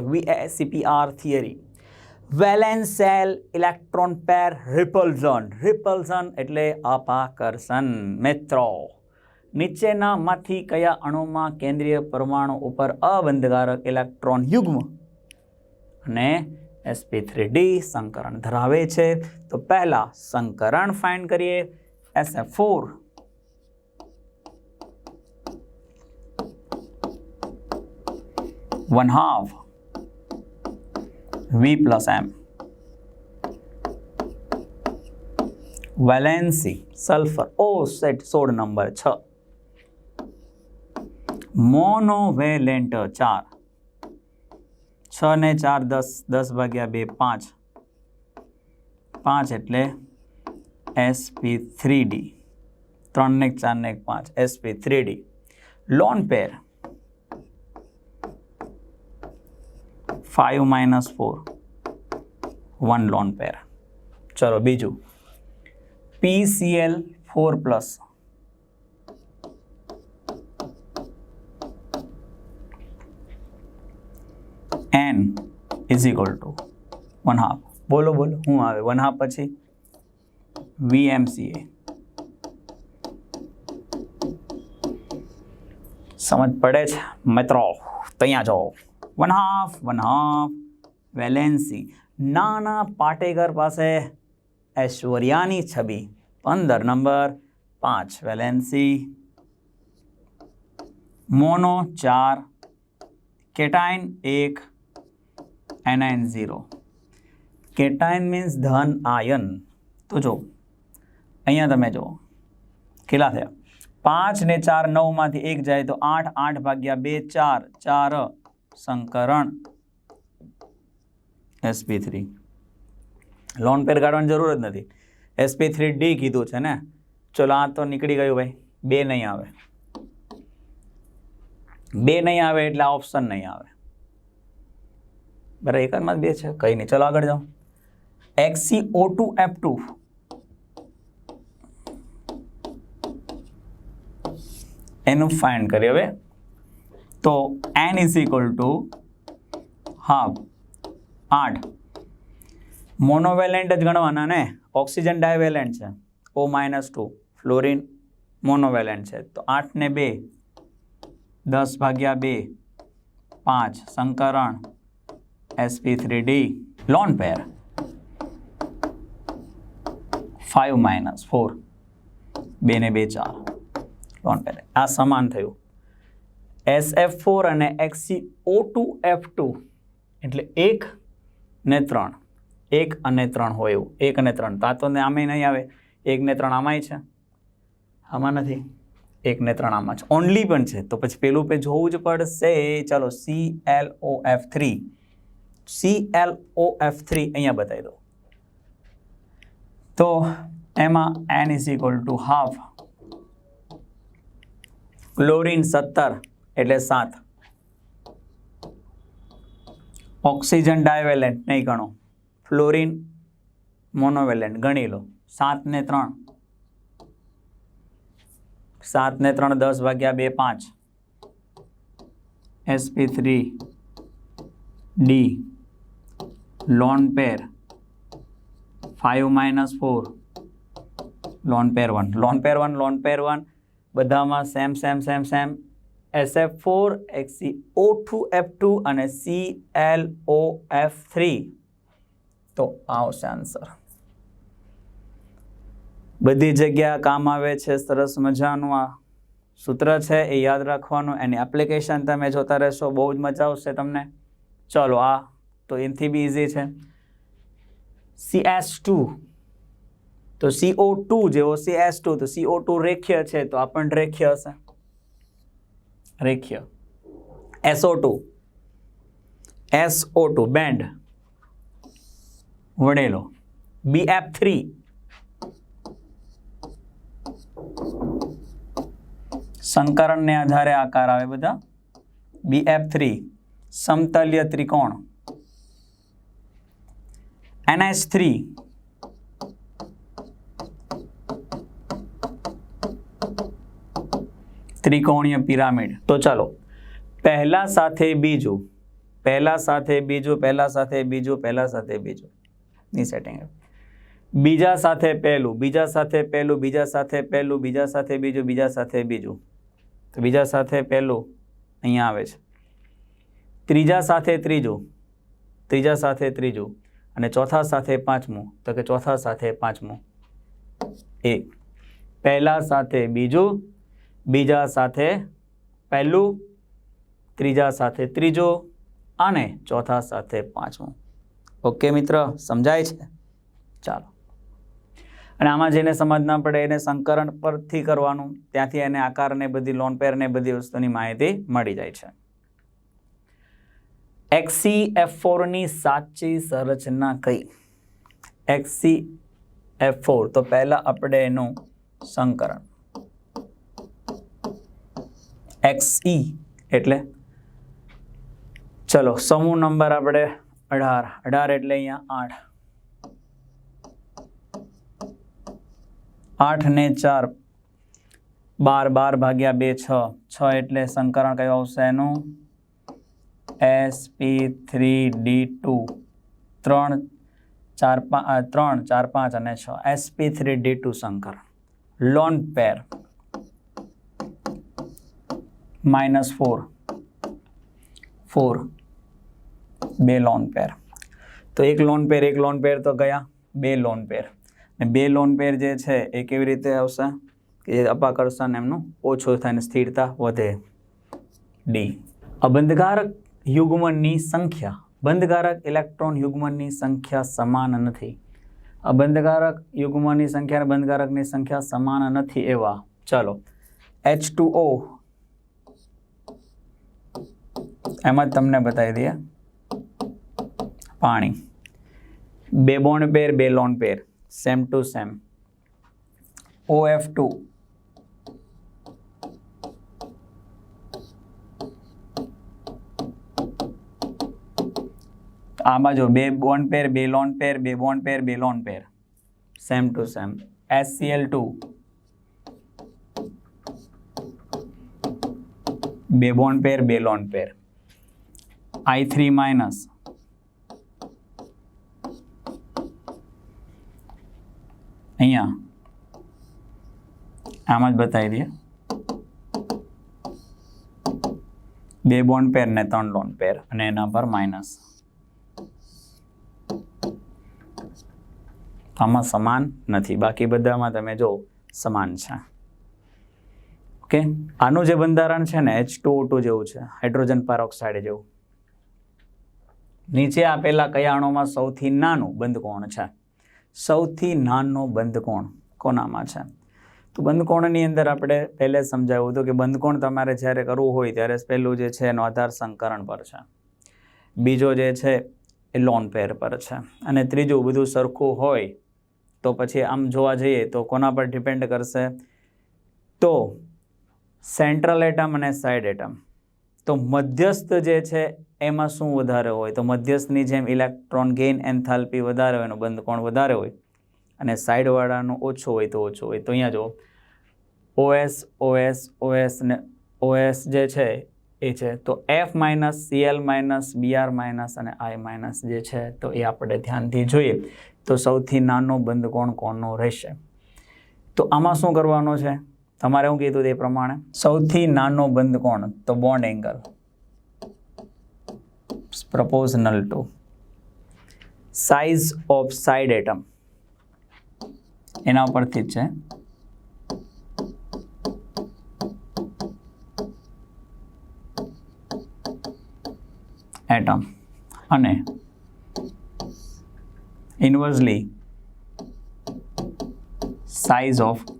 VSEPR theory valence shell electron pair repulsion repulsion એટલે અપાકર્ષણ. મિત્રો, નીચેનામાંથી કયા અણુમાં કેન્દ્રીય પરમાણુ ઉપર અબંધકારક ઇલેક્ટ્રોન યુગ્મ અને એસપી થ્રી ડી સંકરણ ધરાવે છે? તો પહેલા સંકરણ ફાઇન્ડ કરીએ. SF four one half V plus M valency sulphur ઓ સેટ સોળ નંબર છ મોનોવેલેન્ટ ચાર છ ને ચાર દસ દસ ભાગ્યા બે પાંચ પાંચ એટલે એસપી થ્રી ડી ત્રણ ને એક ચાર ને એક પાંચ SP three D lone pair five minus four one lone pair ચલો બીજું PCL four plus N is equal to one half બોલો બોલો શું આવે વન હાફ પછી વીએમસીએ સમજ પડે છે મિત્રો ત્યાં જાઓ one half one half valency Nana Patekar પાસે ઐશ્વર્યાની છબી પંદર નંબર પાંચ વેલેન્સી મોનો ચાર કેટાઇન એક એનાઇન ઝીરો કેટાઇન મીન્સ ધન આયન તો જો અહીંયા તમે જુઓ કેટલા થયા પાંચ ને ચાર નવમાંથી એક જાય તો આઠ આઠ ભાગ્યા બે ચાર ચાર સંકરણ એસપી થ્રી લોન પેર કાઢવાની જરૂર જ નથી. એસપી થ્રી ડી કીધું છે ને? ચલો, આ તો નીકળી ગયું ભાઈ. બે નહીં આવે. બે નહીં આવે એટલે આ ઓપ્શન નહીં આવે. બરાબર એકાદમાં બે છે? કંઈ નહીં. ચલો, આગળ જાઓ. Xe O two F two એનું ફાઇન્ડ કરીએ હવે. તો N is equal to half આઠ. મોનોવેલેન્ટ જ ગણવાના ને? ઓક્સિજન ડાયવેલેન્ટ છે. O minus two fluorine monovalent છે. તો આઠ ને બે. દસ ભાગ્યા બે. પાંચ. સંકરણ. SP three D lone pair five minus four બે ને બે ચાર. લોન પેર આ સમાન થયું. એસ એફ ફોર અને XE O two F two એટલે એક ને ત્રણ. એક અને ત્રણ હોય એવું. એક અને ત્રણ. તા તો ને આમે નહીં આવે. એક ને ત્રણ આમાંય છે. આમાં નથી. એક ને ત્રણ આમાં છે. ઓનલી પણ છે. તો પછી પેલું પે જોવું જ પડશે. ચાલો C L O F three C L O F three અહીંયા બતાવી દો તો એમાં N is equal to half chlorine સત્તર. એટલે સાત. ઓક્સિજન ડાયવેલેન્ટ નહીં ગણો. ફ્લોરિન મોનોવેલેન્ટ ગણી લો. સાત ને ત્રણ. સાત ને ત્રણ દસ વાગ્યા બે પાંચ. SP three D lone pair five minus four lone pair one lone pair one lone pair one બધામાં same same same same S F four XE O two F two અને C L O F three તો આવશે answer બધી જગ્યા કામ આવે છે, સરસ મજાનું આ સૂત્ર છે, એ યાદ રાખવાનું. એની એપ્લિકેશન તમે જોતા રહેશો, બહુ જ મજા આવશે તમને. ચલો આ તો એનથી બી ઇઝી છે. સી એસ ટુ તો સીઓ ટુ જેવો સી એસ ટુ તો સીઓ ટુ રેખ્ય છે, તો આ પણ રેખ્ય હશે. રેખીય. SO two SO two bend વડેલો B F three સંકરણને આધારે આકાર આવે બધા. બી એફ થ્રી સમતલ્ય ત્રિકોણ. એનએસ થ્રી ત્રિકોણીય પિરામિડ. તો ચાલો, પહેલા સાથે બીજું, પહેલા સાથે બીજું, પહેલા સાથે બીજું, પહેલા સાથે બીજું. ની સેટિંગ બીજા સાથે પહેલું, બીજા સાથે પહેલું, બીજા સાથે પહેલું, બીજા સાથે બીજું, બીજા સાથે બીજું. તો બીજા સાથે પહેલું અહીંયા આવે છે. ત્રીજા સાથે ત્રીજું, ત્રીજા સાથે ત્રીજું, અને ચોથા સાથે પાંચમું, તો કે ચોથા સાથે પાંચમું. એક. પહેલા સાથે બીજું બીજા સાથે પહેલું, ત્રીજા સાથે ત્રીજો અને ચોથા સાથે પાંચમું. ઓકે મિત્ર, સમજાય છે? ચાલો. અને આમાં જેને સમજ ના પડે એને સંકરણ પરથી કરવાનું, ત્યાંથી એને આકારને બધી લોન પેર ને બધી વસ્તુની માહિતી મળી જાય છે. એક્સી એફ ફોરની સાચી સંરચના કઈ? એક્સી એફ ફોર તો પહેલાં આપણે એનું સંકરણ. એક્સઈ એટલે ચલો સમૂહ નંબર આપણે અઢાર. અઢાર એટલે અહીંયા આઠ. આઠ ને ચાર. બાર બાર ભાગ્યા બે, છ. છ એટલે સંકરણ કયું આવશે એનું? S P three D two ત્રણ, ચાર પાંચ ત્રણ, ચાર, પાંચ અને છ. S P three D two સંકરણ. Lone pair minus four four બે લોન પેર તો એક લોન પેર એક લોન પેર તો ગયા. બે લોન પેર ને બે લોન પેર જે છે એ કેવી રીતે આવશે? કે અપાકર્ષણ એમનું ઓછું થાય અને સ્થિરતા વધે. ડી અબંધકારક યુગ્મનની સંખ્યા. બંધકારક ઇલેક્ટ્રોન યુગ્મનની સંખ્યા સમાન નથી. અબંધકારક યુગ્મની સંખ્યા અને બંધકારકની સંખ્યા સમાન નથી એવા. ચલો. એચ ટુ ઓ એમાં જ તમને બતાવી દઈએ. પાણી. બે બોન્ડ પેર બે lone pair same two same O F two આમાં જો બે બોન્ડ પેર બે લોન પેર બે બોન્ડ પેર બે lone pair same two same SCL two બે બોન્ડ પેર બે lone pair I three minus અહીંયા. આમ જ બતાવી દઈએ. બે બોન્ડ પેર ને ત્રણ લોન પેર અને એના પર માઇનસ આમાં સમાન નથી. બાકી બધામાં તમે જો સમાન છે. ઓકે આનું જે બંધારણ છે ને એચ ટુ જેવું છે. હાઇડ્રોજન પેરોક્સાઇડ જેવું. નીચે આપેલા કયા અણુમાં સૌથી નાનું બંધકોણ છે? સૌથી નાનો બંધકોણ કોનામાં છે? તો બંધકોણની અંદર આપણે પહેલે સમજાવ્યું હતું કે બંધકોણ તમારે જ્યારે કરવું હોય ત્યારે પહેલું જે છે એનો આધાર સંકરણ પર છે. બીજો જે છે એ લોન પેર પર છે. અને ત્રીજું, બધું સરખું હોય તો પછી આમ જોવા જઈએ તો કોના પર ડિપેન્ડ કરશે? તો સેન્ટ્રલ એટમ અને સાઇડ એટમ તો મધ્યસ્થ જે છે, એમાં શું વધારે હોય? તો મધ્યસ્થની જેમ ઇલેક્ટ્રોન ગેઇન એન્થાલ્પી વધારે હોય, એનો બંધકોણ વધારે હોય અને સાઈડવાળાનું ઓછું હોય તો ઓછું હોય. તો અહીંયા જુઓ. ઓએસ ઓએસ ઓએસ ને ઓએસ જે છે, એ છે. તો F minus, CL minus, BR minus અને આઈ માઇનસ જે છે, તો એ આપણે ધ્યાનથી જોઈએ. તો સૌથી નાનો બંધ કોણ કોણનો રહેશે? તો આમાં શું કરવાનો છે? તમારે શું કીધું તે પ્રમાણે? સૌથી નાનો બંધ કોણ? તો bond angle proportional to size of side atom એના ઉપરથી જ છે. એટમ અને inversely size of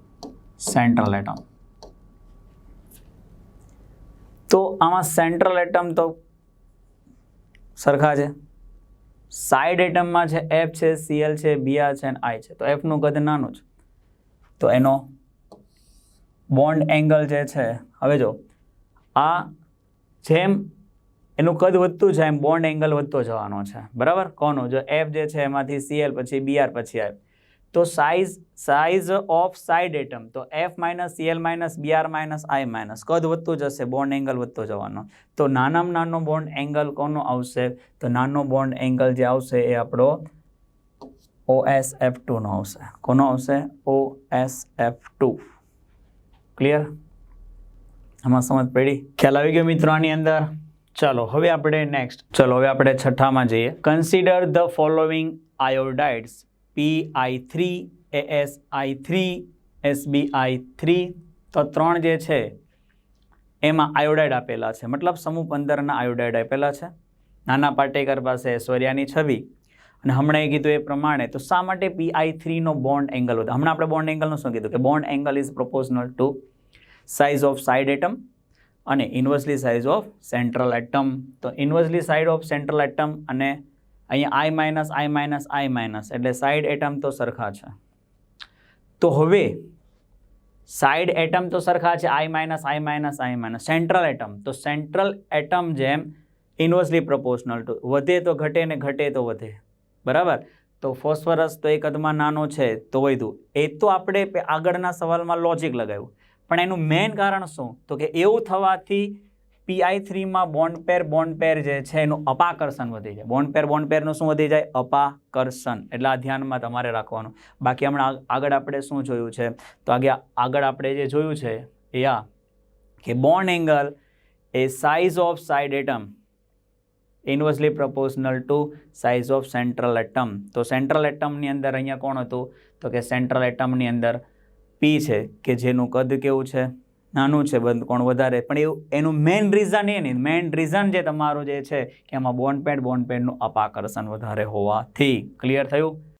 central atom. તો આમાં સેન્ટ્રલ એટમ તો સરખા છે. સાઇડ એટમમાં છે એફ છે, સીએલ છે, બીઆર છે અને આઈ છે. તો એફનું કદ નાનું છે. તો એનો બોન્ડ એંગલ જે છે, હવે જો, આ જેમ એનું કદ વધતું છે એમ બોન્ડ એંગલ વધતો જવાનો છે. બરાબર? કોનો? જો એફ જે છે એમાંથી સીએલ પછી બીઆર પછી આઈ. તો size size of side atom તો F minus CL minus BR minus I minus કદ વધતું જશે બોન્ડ એંગલ વધતો જવાનો. તો નાનામાં નાનો બોન્ડ એંગલ કોનો આવશે? તો નાનો બોન્ડ એંગલ જે આવશે એ આપણો ઓ એસ એફ ટુનો આવશે. કોનો આવશે? O S F two clear આમાં સમજ પડી? ખ્યાલ આવી ગયો મિત્રો આની અંદર? ચાલો, હવે આપણે નેક્સ્ટ ચલો, હવે આપણે છઠ્ઠામાં જઈએ. Consider the following iodides P three three S I three SBI three તો ત્રણ જે છે, એમાં આયોડાઇડ આપેલા છે. મતલબ સમૂહ પંદરના આયોડાઇડ આપેલા છે. નાના પાટેકર પાસે ઐશ્વર્યાની છબી. અને હમણાં એ કીધું એ પ્રમાણે, તો શા માટે પી આઈ થ્રીનો બોન્ડ એંગલ હતો હમણાં આપણે બોન્ડ એંગલનું શું કીધું? કે bond angle is proportional to size of side atom અને inversely size of central atom તો inversely side of central atom અને અહીંયા I minus I minus I minus એટલે સાઇડ એટમ તો સરખા છે. તો હવે સાઈડ એટમ તો સરખા છે I minus I minus I minus central atom તો સેન્ટ્રલ એટમ જેમ ઇન્વર્સલી પ્રપોર્શનલ ટુ વધે તો ઘટે ને ઘટે તો વધે. બરાબર? તો ફોસ્ફરસ તો એ કદમાં નાનો છે, તો વધ્યું. એ તો આપણે આગળના સવાલમાં લોજિક લગાવ્યું. પણ એનું મેઇન કારણ શું? તો કે એવું થવાથી પીઆઈ થ્રીમાં બોન્ડ પેર બોન્ડ પેર જે છે એનું અપાકર્ષણ વધી જાય. બોન્ડ પેર બોન્ડ પેરનું શું વધી જાય? અપાકર્ષણ. એટલે આ ધ્યાનમાં તમારે રાખવાનું. બાકી હમણાં આગળ આપણે શું જોયું છે? તો આગે આગળ આપણે જે જોયું છે, એ આ કે bond angle A size of side atom inversely proportional to size of central atom તો સેન્ટ્રલ એટમની અંદર અહીંયા કોણ હતું? તો કે સેન્ટ્રલ એટમની અંદર પી છે, કે જેનું કદ કેવું છે? નાનું છે, બંધ, કોણ વધારે. પણ એવું, એનું મેઇન રીઝન એ નહીં. મેઇન રીઝન જે તમારું જે છે, કે એમાં બોન્ડ પેડ બોન્ડ પેડનું અપાકર્ષણ વધારે હોવાથી. ક્લિયર થયું?